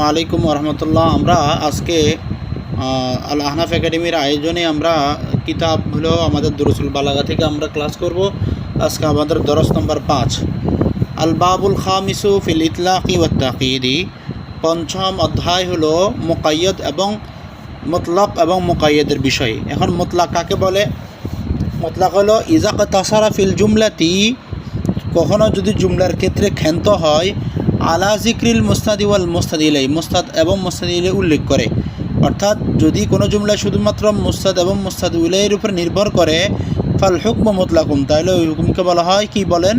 আলাইকুম রহমতুল্লাহ আমরা আজকে আল আহনাফ একাডেমির আয়োজনে আমরা কিতাব হলো আমাদের দরসুল বালাগা থেকে আমরা ক্লাস করব। আজকে আমাদের দরস নম্বর পাঁচ। আল বাবুল খামিসু ফিল ইতলাকি ও তাকিদি। পঞ্চম অধ্যায় হলো মোকাইয়দ এবং মতলক এবং মোকাইয়দের বিষয়। এখন মতলাক কাকে বলে? মতলাক হলো ইজাক তাসারা ফিল জুমলাতি কখনো যদি জুমলার ক্ষেত্রে ক্ষান্ত হয় আলা জিক্রিল মুস্তাদি ওয়াল মুস্তাদি ইলাই মুস্তাদ এবং মুস্তাদি ইলাই উল্লেখ করে। অর্থাৎ যদি কোনো জুমলা শুধুমাত্র মুস্তাদ এবং মুস্তাদ ইলাইয়ের উপর নির্ভর করে, ফাল হুকম মুতলাকুম তাহলে ওই হুকুমকে বলা হয় কি বলেন?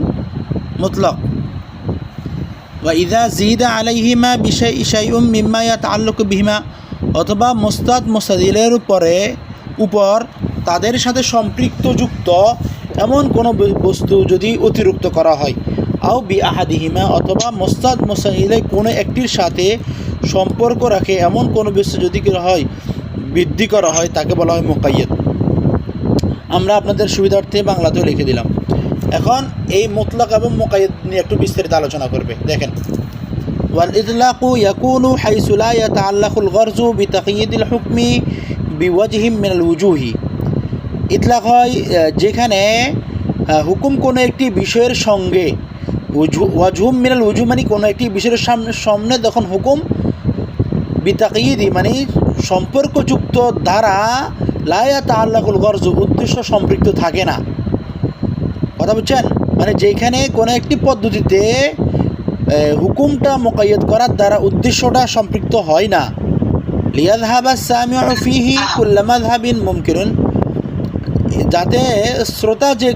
মুতলাক। বা ইদা জিদা আলাইহিমা বিষয় ইসাইউম মিম্মা ইয়া তাল্লুক বিহিমা, অথবা মুস্তাদ মুস্তাদিলের উপরে, উপর তাদের সাথে সম্পৃক্ত যুক্ত এমন কোনো বস্তু যদি অতিরিক্ত করা হয়। আও বি আহাদিহিমা অথবা মোস্তাদ মোস্তাদিলে কোনো একটির সাথে সম্পর্ক রাখে এমন কোনো বস্তু যদি করা হয় বৃদ্ধি করা হয় তাকে বলা হয় মোকাইয়দ আমরা আপনাদের সুবিধার্থে বাংলাতেও লিখে দিলাম এখন এই মুতলাক এবং মোকাইদ নিয়ে একটু বিস্তারিত আলোচনা করবে দেখেন والإطلاق يكون حيث لا يتعلق الغرض بتقييد الحكم بوجه من الوجوه ইতলাক হয় আহ, যেখানে আহ, হুকুম কোনো একটি বিষয়ের সঙ্গে উজু ওয়াজুম মিনাল উজু মানে কোনো একটি বিষয়ের সামনে সামনে যখন হুকুম বিতাকিদি মানে সম্পর্কযুক্ত দ্বারা লায়া তাল্লাকুল গরজ, উদ্দেশ্য সম্পৃক্ত থাকে না। কথা বুঝছেন? মানে যেখানে কোনো একটি পদ্ধতিতে হুকুমটা মোকাইয়দ করার দ্বারা উদ্দেশ্যটা সম্পৃক্ত হয় না। লিয়াদহাবা সামিউ ফিহি মুমকিনুন। যাতে শ্রোতা যে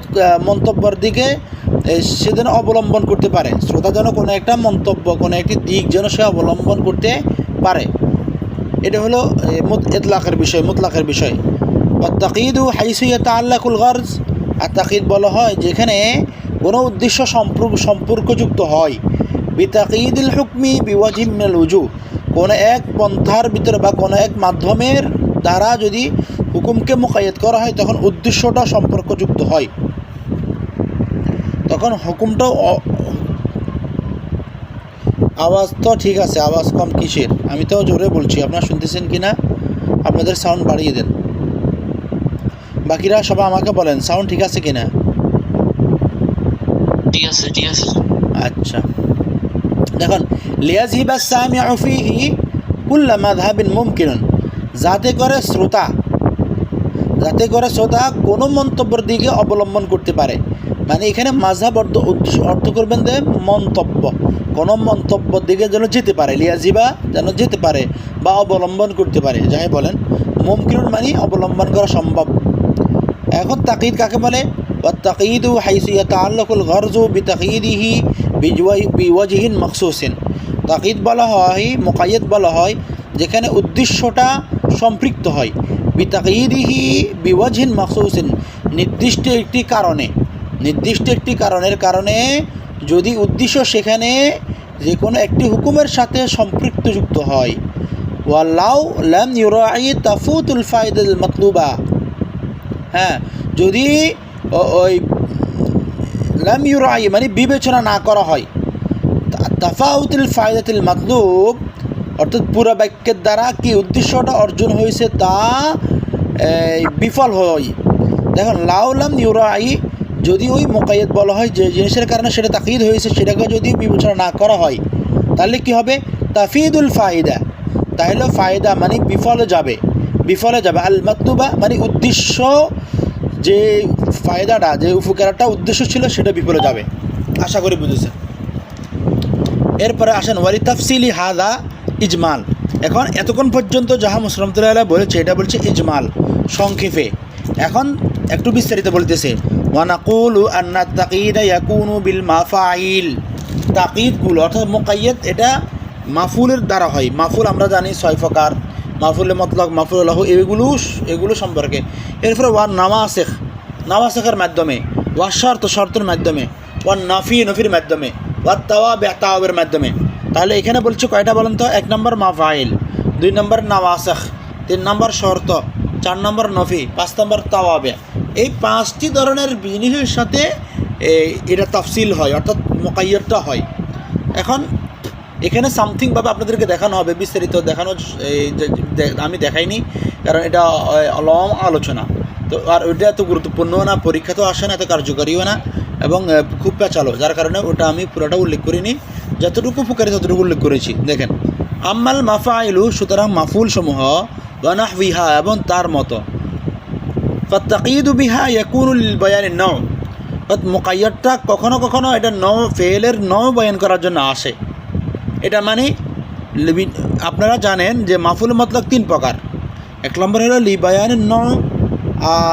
মন্তব্যের দিকে সে যেন অবলম্বন করতে পারে। শ্রোতা যেন কোনো একটা মন্তব্য কোনো একটি দিক যেন সে অবলম্বন করতে পারে। এটা হলো এ, মুত- ইতলাকের বিষয় মুতলাকের বিষয়। তাকিদু হাইসুইয়া তাল্লাকুল গর্জ। আর তাকিদ বলা হয় যেখানে কোনো উদ্দেশ্য সম্পর্ক সম্পর্কযুক্ত হয়। বিতাকিদুল হুকমি বিওয়াজিম মিনাল উজু। কোনো এক পন্থার ভিতরে বা কোনো এক মাধ্যমের দ্বারা যদি হুকুমকে মোকায়েত করা হয় তখন উদ্দেশ্যটা সম্পর্কযুক্ত হয়। তখন হুকুমটাও আওয়াজ তো ঠিক আছে আওয়াজ কম কিসের? আমি তো জোরে বলছি আপনারা শুনতেছেন কি না? আপনাদের সাউন্ড বাড়িয়ে দেন। বাকিরা সবাই আমাকে বলেন সাউন্ড ঠিক আছে কি না? ঠিক আছে ঠিক আছে আচ্ছা। দেখুন লিয়াজিবা সামিউ ফিহি কুল্লা মাযহাবিন মুমকিনুন। যাতে করে শ্রোতা যাতে করে শ্রোতা কোনো মন্তব্যের দিকে অবলম্বন করতে পারে। মানে এখানে মাঝহাব অর্থ অর্থ করবেন যে মন্তব্য। কোনো মন্তব্য দিকে যেন যেতে পারে, লিয়াজিবা যেন যেতে পারে বা অবলম্বন করতে পারে, যাই বলেন। মুমকিনুন মানে অবলম্বন করা সম্ভব। এখন তাকিদ কাকে বলে? তাকিদ হাইসিয়া তাল্লাকুল গরজু বি তাকিদিহি বিওয়াজিহীন মকসুসিন তাকিদ বলা হয় মোকাইদ বলা হয়, যেখানে উদ্দেশ্যটা সম্পৃক্ত হয়। বি তাকিদিহি বিওয়াজহীন মকসুসিন নির্দিষ্ট একটি কারণে। নির্দিষ্ট একটি কারণের কারণে যদি উদ্দেশ্য সেখানে যে কোনো একটি হুকুমের সাথে সম্পৃক্তযুক্ত হয়। ওয়াল্লাউ লাম ইউরাই তাফুতুল ফায়দুল মতলুবা। হ্যাঁ যদি ওই লাম ইউরাই মানে বিবেচনা না করা হয় তাফাউতুল ফায়দাতুল মাতলুব, অর্থাৎ পুরো বাক্যের দ্বারা কি উদ্দেশ্যটা অর্জন হয়েছে তা বিফল হয়। দেখুন লাউলাম ইউরাই যদি ওই মোকাইয়ত বলা হয় যে জিনিসের কারণে সেটা তাকিদ হয়েছে, সেটাকে যদি বিবেচনা না করা হয়, তাহলে কি হবে? তাফিদুল ফায়দা। তাহলে ফায়দা মানে বিফলে যাবে বিফলে যাবে। আল মাতলুবা মানে উদ্দেশ্য যে ফায়দাটা, যে উপকারটা উদ্দেশ্য ছিল সেটা বিফলে যাবে। আশা করি বুঝেছেন। এরপরে আসেন, ওয়ালি তাফসিলি হাদা ইজমাল। এখন এতক্ষণ পর্যন্ত যাহা মুসলমতুল্লাহ বলেছে, এটা বলছে ইজমাল, সংক্ষেপে। এখন একটু বিস্তারিত বলতেছে। ওয়ানাকুলু আন্না তাকিদা ইয়াকুনু বিল মাফাইল। তাকিদগুলো অর্থাৎ মোকাইয়ত এটা মাফুলের দ্বারা হয়। মাফুল আমরা জানি ছয় প্রকার। মাফুলে মতলক মাফুল লাহু, এগুলো এগুলো সম্পর্কে। এরপরে ওয়ান নামাসেখ নামাসেখের মাধ্যমে, ওয়া শর্ত, শর্তের মাধ্যমে ওয়ান নাফি, নফির মাধ্যমে, ওয়া তাওয়া তাওয়াবের মাধ্যমে। তাহলে এখানে বলছে কয়টা বলেন তো? এক নম্বর মাফাইল, দুই নম্বর নামাসেখ তিন নম্বর শর্ত, চার নম্বর নফি, পাঁচ নম্বর তাওয়াবে। এই পাঁচটি ধরনের জিনিসের সাথে এটা তফসিল হয়, অর্থাৎ মোকাইয়রটা হয়। এখন, এখানে সামথিংভাবে আপনাদেরকে দেখানো হবে, বিস্তারিত দেখানো আমি দেখাইনি, কারণ এটা লং আলোচনা। তো, আর ওইটা এত গুরুত্বপূর্ণও না পরীক্ষাতেও আসে না, এত কার্যকরীও না, এবং খুব পেঁচালো যার কারণে ওটা আমি পুরোটা উল্লেখ করিনি। যতটুকু উপকারী ততটুকু উল্লেখ করেছি। দেখেন, আম্মাল মাফা আইলু সুতরাং মাফুল সমূহ ওয়ানাহ বিহা এবং তার মতো। ফাত্তাকিদু বিহা ইয়াকুনুল বয়ানের নও। অর্থাৎ মোকাইয়তটা কখনো কখনো এটা ন ফেলের ন বয়ান করার জন্য আসে। এটা মানে আপনারা জানেন যে মাফুল মতলক তিন প্রকার। এক নম্বর হলো লিবায়ানিল ন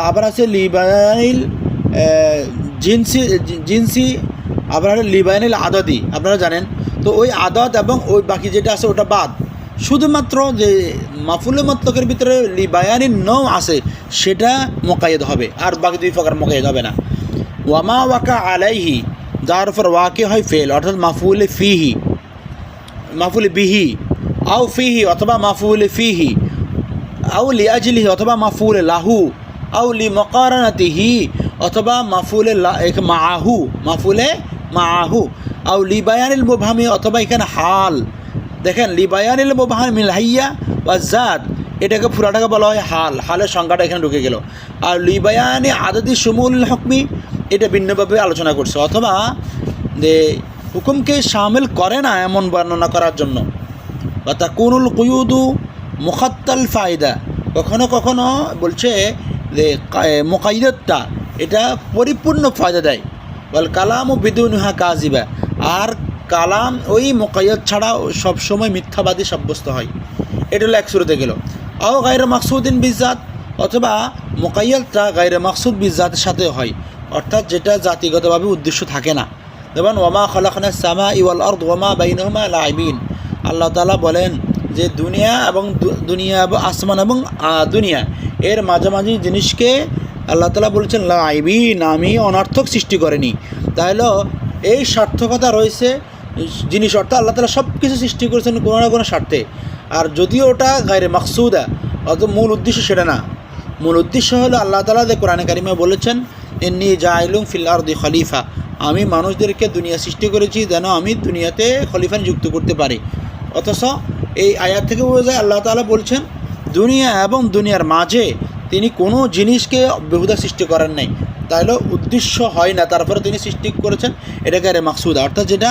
আবার আছে লিবায়ানিল জিনসি জিনসি, আবার লিবায়ানিল আদদি। আপনারা জানেন? তো ওই আদত এবং ওই বাকি যেটা আছে ওটা বাদ। শুধুমাত্র যে মাফুল মতলকের ভিতরে লিবায়ানি ন আছে, সেটা মোকায়েদ হবে, আর বাকি দুই প্রকার মোকায়েদ হবে না। ওয়ামা ওয়াকা আলাইহি, যার উপর ওয়াকে হয় ফেল, অর্থাৎ মাফুল ফিহি, মাফুল বিহি, আও ফিহি অথবা মাফুল ফিহি, আও লি অথবা মাফুল লাহু, আও লি মকারানাতিহি অথবা মাফুলে মাহু মাফুলে মাহু আও লি বায়ানিল মুবহামি অথবা এখানে হাল। দেখেন লি বায়ানিল মুবহাম মিল হাইয়া বা জাত, এটাকে ফুরাটাকে বলা হয় হাল। হালের সংখ্যাটা এখানে ঢুকে গেল। আর লি বায়ানি আদাদি সুমুল হকমি, এটা ভিন্নভাবে আলোচনা করছে। অথবা যে হুকুমকে সামিল করে না এমন বর্ণনা করার জন্য। বা তা কুনুল কুয়ুদু মুখাত্তাল ফায়দা। কখনো কখনো বলছে যে মোকাইদতটা এটা পরিপূর্ণ ফায়দা দেয়। বল কালাম ও বিদুনহা কাজিবা আর কালাম ওই মোকাইয়ত ছাড়া সবসময় মিথ্যাবাদী সাব্যস্ত হয়। এটা হলো এক শুরুতে গেল। আও গাইরে মাকসুদ্দিন বিজাত, অথবা মোকাইয়তটা গাইরে মাকসুদ বিজাতের সাথে হয়। অর্থাৎ যেটা জাতিগতভাবে উদ্দেশ্য থাকে না। যেমন ওমা খলাখনা সামা ইওয়াল আর্দ ওমা বাইনহুমা লাইবিন আল্লাহ তাআলা বলেন যে, দুনিয়া এবং দুনিয়া এবং আসমান এবং দুনিয়া। এর মাঝামাঝি জিনিসকে আল্লাহ তালা বলছেন লাইবিন আমি অনর্থক সৃষ্টি করেনি। তাহলে এই সার্থকতা রয়েছে জিনিস অর্থাৎ আল্লাহ তালা সব কিছু সৃষ্টি করেছেন কোনো না কোনো স্বার্থে। আর যদিও ওটা গাইরে মাকসুদা অত মূল উদ্দেশ্য সেটা না। মূল উদ্দেশ্য হলো আল্লাহ তালা যে কোরআনে কারিমে বলেছেন এমনি জাইলুম ফিল আরদি খলিফা আমি মানুষদেরকে দুনিয়া সৃষ্টি করেছি যেন আমি দুনিয়াতে খলিফা নিযুক্ত করতে পারি। অথচ এই আয়াত থেকে বোঝা যায় আল্লাহ তাআলা বলছেন, দুনিয়া এবং দুনিয়ার মাঝে তিনি কোনো জিনিসকে বেহুদা সৃষ্টি করেন নাই। তাহলে উদ্দেশ্য হয় না, তারপরে তিনি সৃষ্টি করেছেন এটাকে আরে মাকসুদ। অর্থাৎ যেটা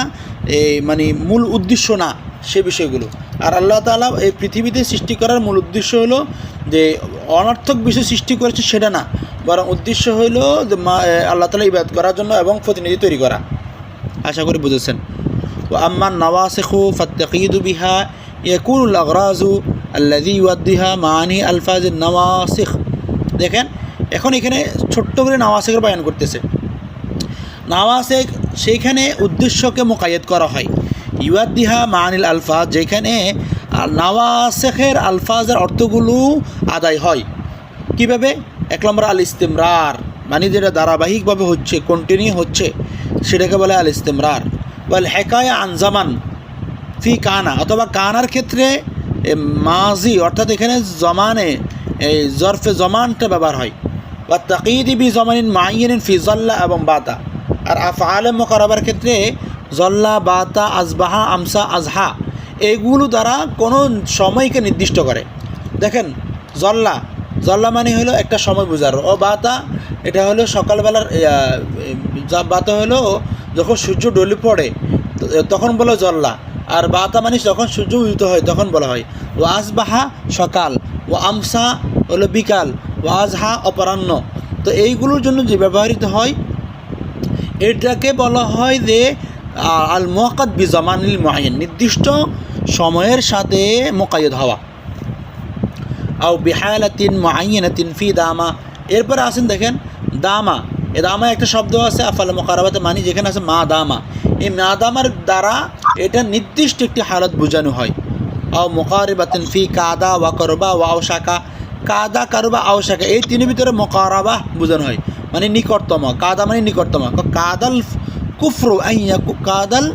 এই মানে মূল উদ্দেশ্য না সে বিষয়গুলো। আর আল্লাহ তালা এই পৃথিবীতে সৃষ্টি করার মূল উদ্দেশ্য হলো যে অনর্থক বিষয় সৃষ্টি করেছে সেটা না, বরং উদ্দেশ্য হইল যে মা আল্লাহ তালা ইবাদ করার জন্য এবং প্রতিনিধি তৈরি করা। আশা করি বুঝেছেন। ও আম্মান নওয়াসেখু ফতেকিদু বিহা ইয়াকুল আগরাজু আল্লাদি ওয়াদ্দিহা মানি আলফাজ শেখ দেখেন, এখন এখানে ছোট্ট করে নওয়াসেখের বায়ন করতেছে। নওয়াসেখ সেইখানে উদ্দেশ্যকে মোকায়েত করা হয়। ইউয়াদ্দিহা মানিল আলফাজ যেখানে নাওয়াসেখের আলফাজের অর্থগুলো আদায় হয়। কীভাবে? এক নম্বর আল ইস্তেমরার মানে যেটা ধারাবাহিকভাবে হচ্ছে কন্টিনিউ হচ্ছে, সেটাকে বলে আল ইস্তেমরার বল হেকায়া আনজামান ফি কানা, অথবা কানার ক্ষেত্রে মাজি, অর্থাৎ এখানে জমানে এই জরফে জমানটা ব্যবহার হয়। বা তাকিদি বি জমানিন মাইয়েন ফি জল্লা এবং বাতা আর আফআলে মোকারবার ক্ষেত্রে জল্লা, বাতা, আজবাহা, আমসা, আজহা এগুলো দ্বারা কোনো সময়কে নির্দিষ্ট করে। দেখেন, জল্লা জল্লা মানে হলো একটা সময় বোঝার। ও বাতা, এটা হলো সকালবেলার বাতা হলো যখন সূর্য ডলি পড়ে, তখন বলে জল্লা। আর বাতা মানে যখন সূর্য উদিত হয়, তখন বলা হয়। ও আসবাহা সকাল, ও আমসা হলো বিকাল, ও আজহা অপরাহ্ন। তো এইগুলোর জন্য যে ব্যবহৃত হয় এটাকে বলা হয় যে আল মোয়াক্কাদ বি জামানিল মুআয়্যান নির্দিষ্ট সময়ের সাথে মোকায়েদ হওয়া। আও বিহালাতিন মুআয়্যানাতিন ফি দামা। এরপরে আসেন দেখেন, দামা। এ দামা একটা শব্দ আছে, আফাল মোকারাবাতে মানি, যেখানে আছে মা দামা। এই মা দামার দ্বারা এটা নির্দিষ্ট একটি হালত বোঝানো হয়। আও মোকারিবাতিন ফি কাদা ওয়া করবা ওয়া আওশাকা। কাদা, কারবা, আওশাকা, এই তিনের ভিতরে মোকারাবা বোঝানো হয়। মানে নিকটতম, কাদা মানে নিকটতম। কাদাল কুফরু আইয়া কাদাল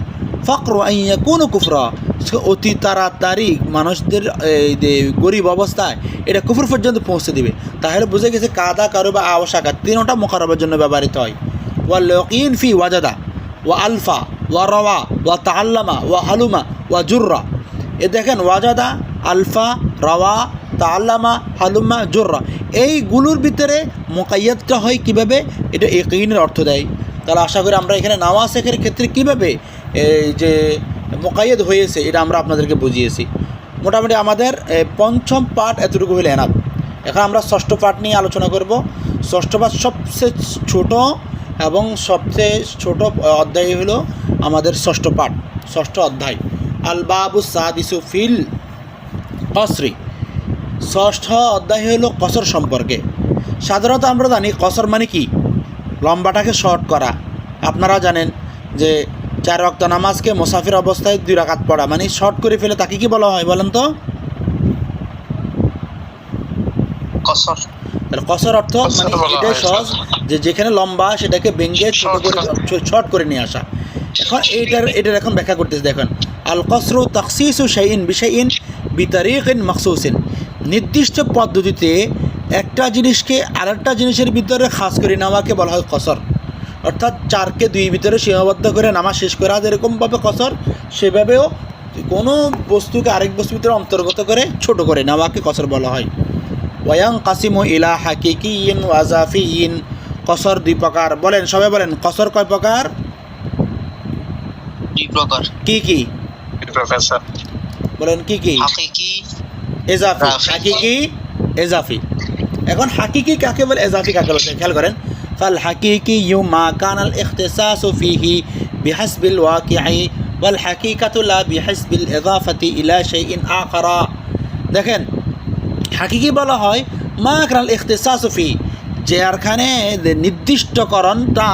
ফকর আইয়া কোন কুফরা। অতি তাড়াতাড়ি মানুষদের গরিব অবস্থায় এটা কুফর পর্যন্ত পৌঁছে দিবে। তাহলে বুঝে গেছে কাদা কারও বা আওসাকা তিনটা মোকারবার জন্য ব্যবহৃত হয়। ওয়া লকিন ফি ওয়াজাদা, ওয়া আলফা, ওয়া রওয়া, ওয়া তাল্লামা ওয়া হালুমা ওয়াজুর্রা এ দেখেন ওয়াজাদা, আলফা, রাওয়া তাল্লামা হালুমা জোর্রা। এইগুলোর ভিতরে মোকাইয়াতটা হয় কীভাবে? এটা একইনের অর্থ দেয়। তাহলে আশা করি আমরা এখানে নামাজ শেখের ক্ষেত্রে কীভাবে এই যে মোকাইয়দ হয়েছে, এটা আমরা আপনাদেরকে বুঝিয়েছি। মোটামুটি আমাদের পঞ্চম পাঠ এতটুকু হলে এনাফ। এখন আমরা ষষ্ঠ পাঠ নিয়ে আলোচনা করব। ষষ্ঠ পাঠ সবচেয়ে ছোট এবং সবচেয়ে ছোট অধ্যায় হলো আমাদের ষষ্ঠ পাঠ, ষষ্ঠ অধ্যায়। আল বাবু সাদিসু ফিল কসরি ষষ্ঠ অধ্যায় হলো কসর সম্পর্কে। সাধারণত আমরা জানি কসর মানে কি? লম্বাটাকে শর্ট করা। আপনারা জানেন যে চার রক্ত নামাজকে মোসাফির অবস্থায় দুই রাকাত পড়া মানে শর্ট করে ফেলে তাকে কি বলা হয় বলেন তো? কসর। তাহলে কসর অর্থ মানে এটাই সহজ যে যেখানে লম্বা সেটাকে ভেঙে ছোট করে শর্ট করে নিয়ে আসা। এখন এইটার এটার এখন ব্যাখ্যা করতেছে দেখেন। আল কসরু তাকসিসু শাইইন বিশাইইন বিতারিকিন মাকসুসিন নির্দিষ্ট পদ্ধতিতে একটা জিনিসকে আরেকটা জিনিসের ভিতরে খাস করে নেওয়াকে বলা হয় কসর। অর্থাৎ চারকে দুই ভিতরে সীমাবদ্ধ করে নামা শেষ করা যেরকমভাবে কসর সেভাবেও কোনো বস্তুকে আরেক বস্তুর ভিতরে অন্তর্গত করে ছোট করে নেওয়াকে কসর বলা হয়। ওয়াং কাসিমু ইলা হাকিকি ইন ওয়াজাফি ইন কসর দুই প্রকার। বলেন সবাই বলেন কসর কয় প্রকার? দুই প্রকার। কি কি? বলেন কি কি? হাকিকি এজাফি। রাফি। হাকিকি এজাফি। এখন হাকিকি কাকে বলে? এজাফি কাকে বলে? খেয়াল করেন। ফাল হাকিকি ইউ মা কান আল ইখতিসাসু ফিহি বিহাসবিল ওয়াকিআই ওয়াল হাকিকাতু লা বিহাসবিল ইদাফাতি ইলা শাইইন আখারা। দেখেন হাকিকি বলা হয় মা কান আল ইখতিসাসু ফি যে এখানে নির্দিষ্টকরণটা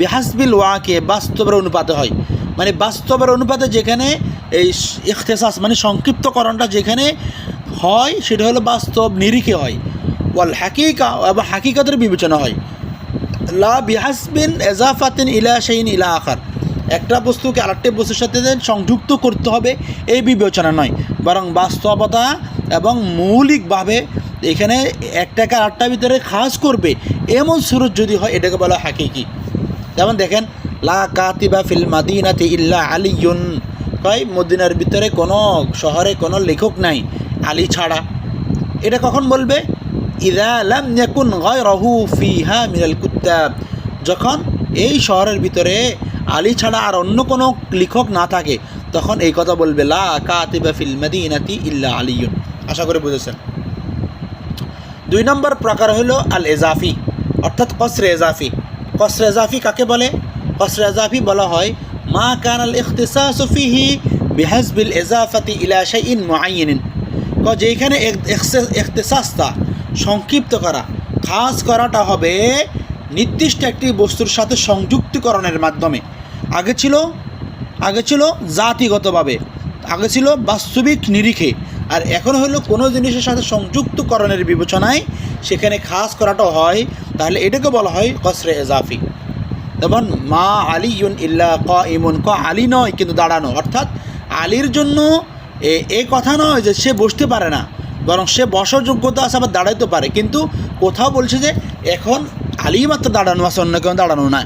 বিহাসবিল ওয়াকে বাস্তবের অনুপাতে হয়। মানে বাস্তবের অনুপাতে যেখানে এই ইখতেসাস মানে সংক্ষিপ্তকরণটা যেখানে হয়, সেটা হলো বাস্তব, নিরিখে হয়। ওয়াল হাকিকা, এবং হাকিকাতের বিবেচনা হয়। লা বিহাসবিন এজাফাতিন ইলা শাইন ইলা আখার। একটা বস্তুকে আরেকটা বস্তুর সাথে সংযুক্ত করতে হবে, এই বিবেচনা নয়। বরং বাস্তবতা এবং মৌলিকভাবে এখানে একটাকে আরেকটার ভিতরে খাস করবে, এমন সুরত যদি হয়, এটাকে বলা হাকিকি। যেমন দেখেন, লা কাতিবা ফিল মাদিনাতি ইল্লা আলিয়ুন। কয়, মদিনার ভিতরে কোনো শহরে কোনো লেখক নাই। আলী ছাড়া। এটা কখন বলবে? ইদা লাম ফিহা মিনাল কুত্তাব। যখন এই শহরের ভিতরে আলী ছাড়া আর অন্য কোনো লেখক না থাকে, তখন এই কথা বলবে, লা কাতিবা ফিল মাদিনাতি ইল্লা আলিয়ুন। আশা করে বুঝেছেন। দুই নম্বর প্রকার হলো আল এজাফি অর্থাৎ কসরে এজাফি। কসরে এজাফি কাকে বলে? কসরে এজাফি বলা হয়, মা কান আল ইখতিসাস ফিহি বিহাসবিল এজাফাতি ইলা শাইইন মুআইয়িনিন। ক যেখানে ইখতিসাসটা সংক্ষিপ্ত করা খাস করাটা হবে নির্দিষ্ট একটি বস্তুর সাথে সংযুক্তিকরণের মাধ্যমে। আগে ছিল আগে ছিল জাতিগতভাবে। আগে ছিল বাস্তবিক নিরিখে। আর এখন হলো কোনো জিনিসের সাথে সংযুক্তকরণের বিবেচনায় সেখানে খাস করাটা হয়। তাহলে এটাকে বলা হয় কসরে এজাফি। যেমন, মা আলী ইউন ইল্লা ক ইমন ক আলী নয়, কিন্তু দাঁড়ানো। অর্থাৎ আলীর জন্য এ- কথা নয় যে সে বসতে পারে না। বরং সে বসার যোগ্যতা আছে, আবার দাঁড়াইতে পারে। কিন্তু কোথাও বলছে যে, এখন আলী মাত্র দাঁড়ানো আছে, অন্য কেউ দাঁড়ানো না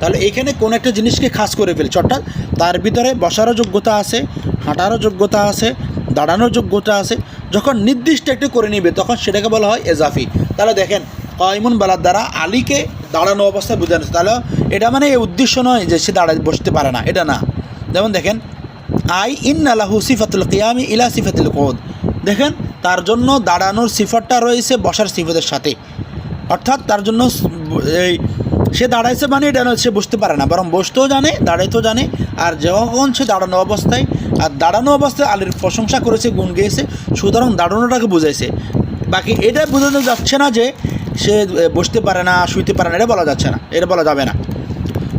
তাহলে এখানে কোনো একটা জিনিসকে খাস করে ফেলছে অর্থাৎ তার ভিতরে বসারও যোগ্যতা আছে, হাঁটারও যোগ্যতা আছে, দাঁড়ানোর যোগ্যতা আছে। যখন নির্দিষ্ট একটু করে নিবে, তখন সেটাকে বলা হয় এজাফি। তাহলে দেখেন কয়মুন বেলার দ্বারা আলীকে দাঁড়ানো অবস্থায় বোঝানো। তাহলে এটা মানে এই উদ্দেশ্য নয় যে সে দাঁড়ায়, বসতে পারে না। এটা না। যেমন দেখেন আই ইন আলাহু সিফাতুল কিয়ামি ইলা সিফাতুল কোদ দেখেন, তার জন্য দাঁড়ানোর সিফাতটা রয়েছে বসার সিফাতের সাথে। অর্থাৎ তার জন্য এই সে দাঁড়াইছে মানে এটা সে বুঝতে পারে না। বরং বসতেও জানে, দাঁড়াইতেও জানে। আর যখন সে দাঁড়ানো অবস্থায়, আর দাঁড়ানো অবস্থায় আলীর প্রশংসা করেছে, গুণ গেয়েছে, সুতরাং দাঁড়ানোটাকে বুঝাইছে। বাকি এটা বোঝানো যাচ্ছে না যে সে বসতে পারে না, শুইতে পারে না, এটা বলা যাচ্ছে না, এটা বলা যাবে না।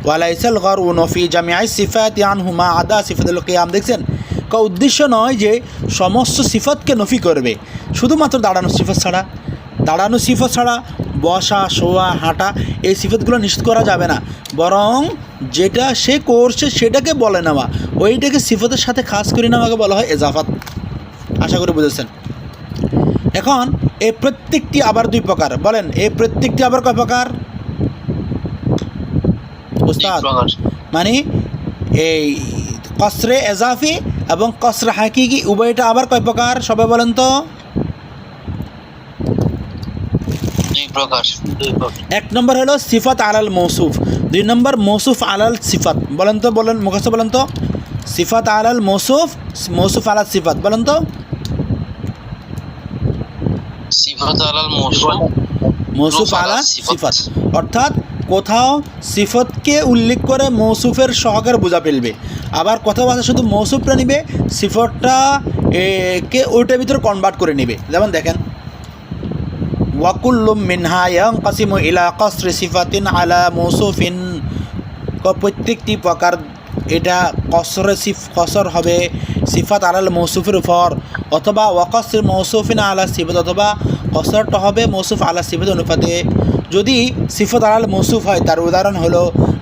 ওয়ালাইসাল গর ও নফি জামিয়াই সিফাত ইয়ান হুমা আদা সিফাতুল কিয়াম। দেখছেন? ক উদ্দেশ্য নয় যে সমস্ত সিফতকে নফি করবে। শুধুমাত্র দাঁড়ানো সিফত ছাড়া। দাঁড়ানো সিফত ছাড়া বসা, শোয়া, হাঁটা, এই সিফতগুলো নিশ্চিত করা যাবে না। বরং যেটা সে করছে সেটাকে বলে নেওয়া। ওইটাকে সিফতের সাথে খাস করে নেওয়াকে বলা হয় এজাফাত। আশা করি বুঝেছেন? এখন এই প্রত্যেকটি আবার দুই প্রকার। বলেন এই প্রত্যেকটি আবার কয় প্রকার? উস্তাদ। মানে এই কসরে এজাফি এবং কসর হাকিকি উভয়টা আবার কয় প্রকার? সবাই বলেন তো। এক নম্বর হলো সিফাত আলাল মৌসুফ। দুই নম্বর মৌসুফ আলাল সিফাত। বলেন তো বলেন মুখস্থ বলেন তো। সিফাত আলাল মৌসুফ মৌসুফ আলাল সিফাত। বলেন তো। আলাল মৌসুফ। আলা সিফাত। অর্থাৎ কোথাও সিফতকে উল্লেখ করে মৌসুফের সহকারে বোঝা ফেলবে। আবার কোথাও আছে শুধু মৌসুফটা নিবে, সিফতটা কে ওইটার ভিতরে কনভার্ট করে নেবে। যেমন দেখেন, ওয়াকুল্লুম মিনহা ইয়ানকাসিমু ইলা কসরি সিফাতিন আলা মৌসুফিন। প্রত্যেকটি প্রকার এটা কসরে সিফ, কসর হবে, সিফাত আলাল মৌসুফের উপর, অথবা ওয়াকসর মৌসুফিন আলা সিফত, অথবা কসরটা হবে মৌসুফ আলা সিফত অনুপাতে। যদি সিফত আলাল মৌসুফ হয়, তার উদাহরণ হলো,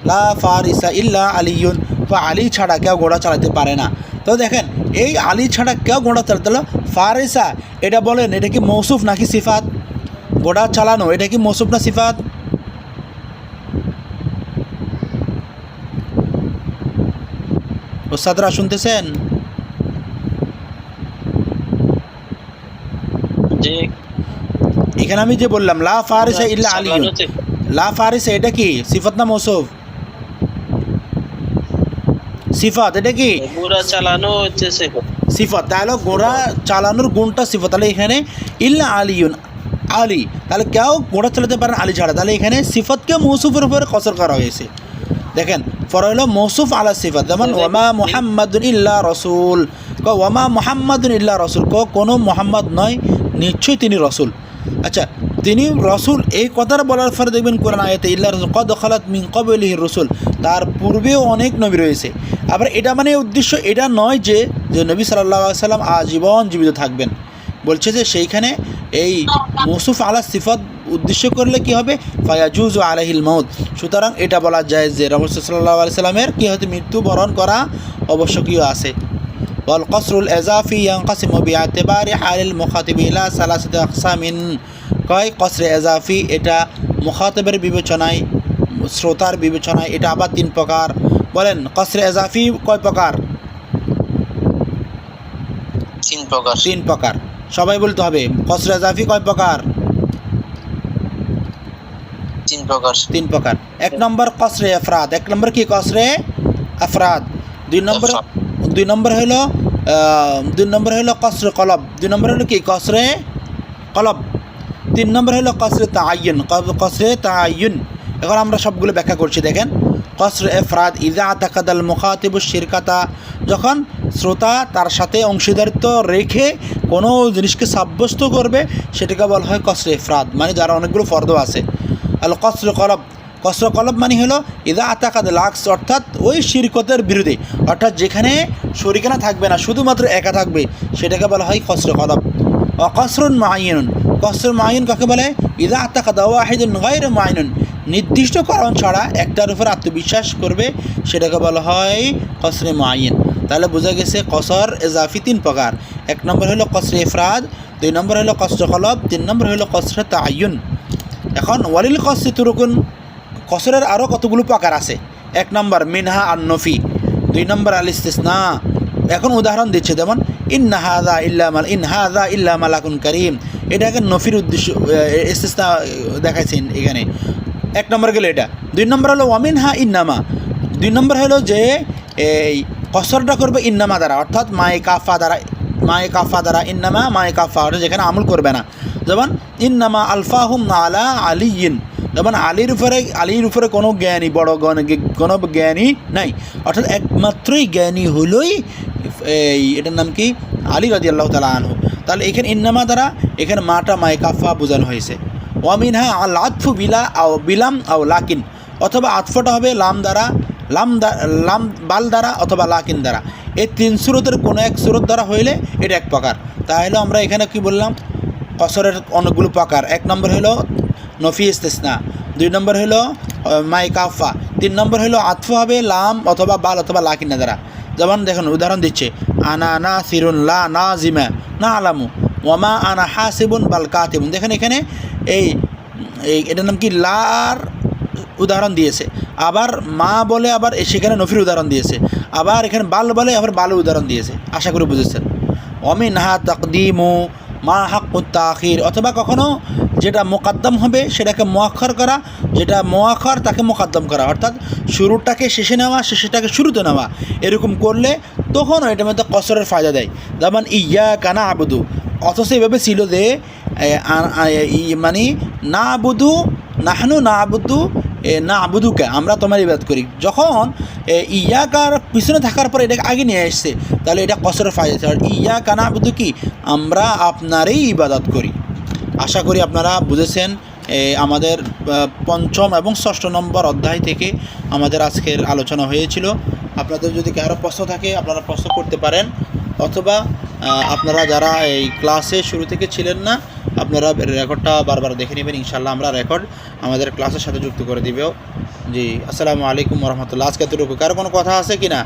লা ফারিসা ইল্লা আলিউন বা আলী ছাড়া কেউ ঘোড়া চালাতে পারে না। তো দেখেন, এই আলী ছাড়া কেউ ঘোড়া চালাতে হলো ফারিসা, এটা বলেন, এটা কি মৌসুফ নাকি সিফাত? ঘোড়া চালানো, এটা কি মৌসুফ না সিফাত? ওস্তাদরা শুনতেছেন যে এখানে আমি যে বললাম লা ফারিসা ইল্লা চালানোতে লা ফারিসা এটা কি? সিফাত না মৌসুফ? সিফাত এটা কি? ঘোড়া চালানো হচ্ছে সিফাত। সিফাত তাহলে ঘোড়া চালানোর গুণটা সিফাত। তাহলে এখানে ইল্লা আলিউন আলী। তাহলে কেউ ঘোড়া চালাতে পারেন আলী ছাড়া। তাহলে এখানে সিফাতকে মৌসুফের উপরে কসর করা হয়েছে। দেখেন পরে হলো মৌসুফ আলা সিফাত। যেমন ওয়ামা মোহাম্মদুন ইল্লা রসুল। ক ওয়ামা মোহাম্মদুন ইল্লা রসুল। ক কোনো মোহাম্মদ নয় নিশ্চয়ই তিনি রসুল। আচ্ছা তিনি রসুল এই কথাটা বলার পরে দেখবেন কোরআন আয়াতে, ইল্লা রসুল কদ খালাত মিন কবলিহ রসুল। তার পূর্বেও অনেক নবী রয়েছে। আবার এটা মানে উদ্দেশ্য, এটা নয় যে যে নবী সাল্লাহ সাল্লাম আজীবন জীবিত থাকবেন। বলছে যে সেইখানে এই মৌসুফ আলা সিফত উদ্দেশ্য করলে কি হবে? ফায়াজুজ ও আলাহিল মৌদ সুতরাং এটা বলা যায় যে রমস সাল্লাহ আলি সাল্লামের কী হয়তো মৃত্যুবরণ করা অবশ্যকীয় আছে। والقصر الإضافي ينقسم باعتبار حال المخاطب إلى ثلاثة أقسام কয় কসর এজাফি এটা মুখাতবের বিবেচনায় শ্রোতার বিবেচনায় এটা আবার তিন প্রকার বলেন কসর এজাফি কয় প্রকার তিন প্রকার তিন প্রকার সবাই বলতে হবে কসর এজাফি কয় প্রকার তিন প্রকার তিন প্রকার এক নম্বর কসরে আফরাদ এক নম্বর কি কসরে আফরাদ দুই নম্বর আফরাদ। দুই নম্বর হলো দুই নম্বর হলো কসরে কলব। দুই নম্বর হলো কি? কসরে কলব। তিন নম্বর হলো কসরে তাআয়ুন ক- কসরে তাআয়ুন এখন আমরা সবগুলো ব্যাখ্যা করছি, দেখেন। কসরে এফরাদ ইজা আতাকাদাল মুখাতিবু শিরকাতা। যখন শ্রোতা তার সাথে অংশীদারিত্ব রেখে কোনো জিনিসকে সাব্যস্ত করবে, সেটাকে বলা হয় কসরে এফরাদ। মানে যারা অনেকগুলো ফর্দ আছে। আল কসর কলব। কসর কলব মানে হলো ইদা আতাকাদ লাক্স, অর্থাৎ ওই শিরকতের বিরুদ্ধে। অর্থাৎ যেখানে শরিকানা থাকবে না, শুধুমাত্র একা থাকবে, সেটাকে বলা হয় কসর কলব অকসরুন মাইনুন কসর মাইন কাকে বলে? ইদা আতাকাদ ওয়াহিদুন গায়র মাইনুন নির্দিষ্ট কারণ ছাড়া একটার উপর আত্মবিশ্বাস করবে, সেটাকে বলা হয় কসরে মাইন তাহলে বোঝা গেছে কসর এজাফি তিন প্রকার। এক নম্বর হলো কসরে ইফরাদ দুই নম্বর হলো কসর কলব তিন নম্বর হলো কসরে তায়ুন এখন ওয়ালিল কসরি তুরুকুন। কসরের আরও কতগুলো প্রকার আছে? এক নম্বর মিনহা আর নফি দুই নম্বর আল ইস্তিসনা এখন উদাহরণ দিচ্ছে, যেমন, ইন্না হাদা ইল্লা মাল ইন হাদা ইল্লা মালাকুন করিম এটাকে নফির উদ্দেশ্য ইস্তিসনা দেখাইছেন এখানে। এক নম্বর গেলে এটা। দুই নম্বর হলো ওয়ামিন হা ইন্নামা দুই নম্বর হলো যে, এই কসরটা করবে ইন্নামা দ্বারা, অর্থাৎ মায়ে কাফা দ্বারা, মায়ে কাফা দ্বারা ইন্নামা, মায়ে কাফা, যেখানে আমল করবে না। যেমন, ইন্নামা আলফাহুম আলা আলিয়িন যেমন আলীর উপরে আলীর উপরে কোনো জ্ঞানী, বড় কোনো জ্ঞানী নাই। অর্থাৎ একমাত্রই জ্ঞানী হলোই এই এটার নাম কি? আলী রাজি আল্লাহ তালা আনহু। তাহলে এখানে ইন্নামা দ্বারা এখানে মাটা মায়ে কাফা বোঝানো হয়েছে। ওয়ামিনহা আল আতফু বিলা আও বিলাম আও লাকিন। অথবা আতফটা হবে লাম দ্বারা, লাম লাম বাল দ্বারা অথবা লাকিন দ্বারা। এই তিন সুরতের কোনো এক সুরত দ্বারা হইলে এটা এক প্রকার। তাহলে আমরা এখানে কি বললাম? কসরের অনেকগুলো প্রকার। এক নম্বর হলো নফি ইস্তেসনা দুই নম্বর হলো মাই কাফা। তিন নম্বর হলো, আতফ হবে, লাম অথবা বাল অথবা লাকিনা দ্বারা। যেমন দেখুন, উদাহরণ দিচ্ছে। আনা না সিরুন লা না জিমা না আলামু। ওয়ামা আনা হা হাসিবুন, বাল কাতিবুন। দেখেন এখানে এই এটার নাম কি? লার উদাহরণ দিয়েছে। আবার মা বলে, আবার সেখানে নফির উদাহরণ দিয়েছে। আবার এখানে বাল বলে, আবার বাল উদাহরণ দিয়েছে। আশা করি বুঝেছেন। অমিন হা তাকদিমু মা হাক্কুত তাখির। অথবা কখনো যেটা মোকাদ্দম হবে সেটাকে মোয়াক্ষর করা, যেটা মোয়াক্ষর তাকে মোকাদ্দম করা। অর্থাৎ শুরুটাকে শেষে নেওয়া শেষেটাকে শুরুতে নেওয়া। এরকম করলে তখনও এটার মধ্যে কসরের ফায়দা দেয়। যেমন ইয়া কানা আবুদু অথচ এভাবে ছিল যে মানে না আবুদু নাহনু না আবুদু না আবুদুকে আমরা তোমার ইবাদ করি। যখন ইয়াকার পিছনে থাকার পর এটাকে আগে নিয়ে এসছে তাহলে এটা কসরের ফায়দা। ইয়া কানা আবুদু কি? আমরা আপনারই ইবাদত করি। আশা করি আপনারা বুঝেছেন আমাদের পঞ্চম এবং ষষ্ঠ নম্বর অধ্যায় থেকে আমাদের আজকের আলোচনা হয়েছিল। আপনাদের যদি কারও প্রশ্ন থাকে, আপনারা প্রশ্ন করতে পারেন, অথবা আপনারা যারা এই ক্লাসে শুরু থেকে ছিলেন না, আপনারা রেকর্ডটা বারবার দেখে নেবেন ইনশাল্লাহ আমরা রেকর্ড আমাদের ক্লাসের সাথে যুক্ত করে দিবেও। জি, আসসালামু আলাইকুম রহমতুল্লাহ। আজকে এতটুকু। কারও কোনো কথা আছে কি না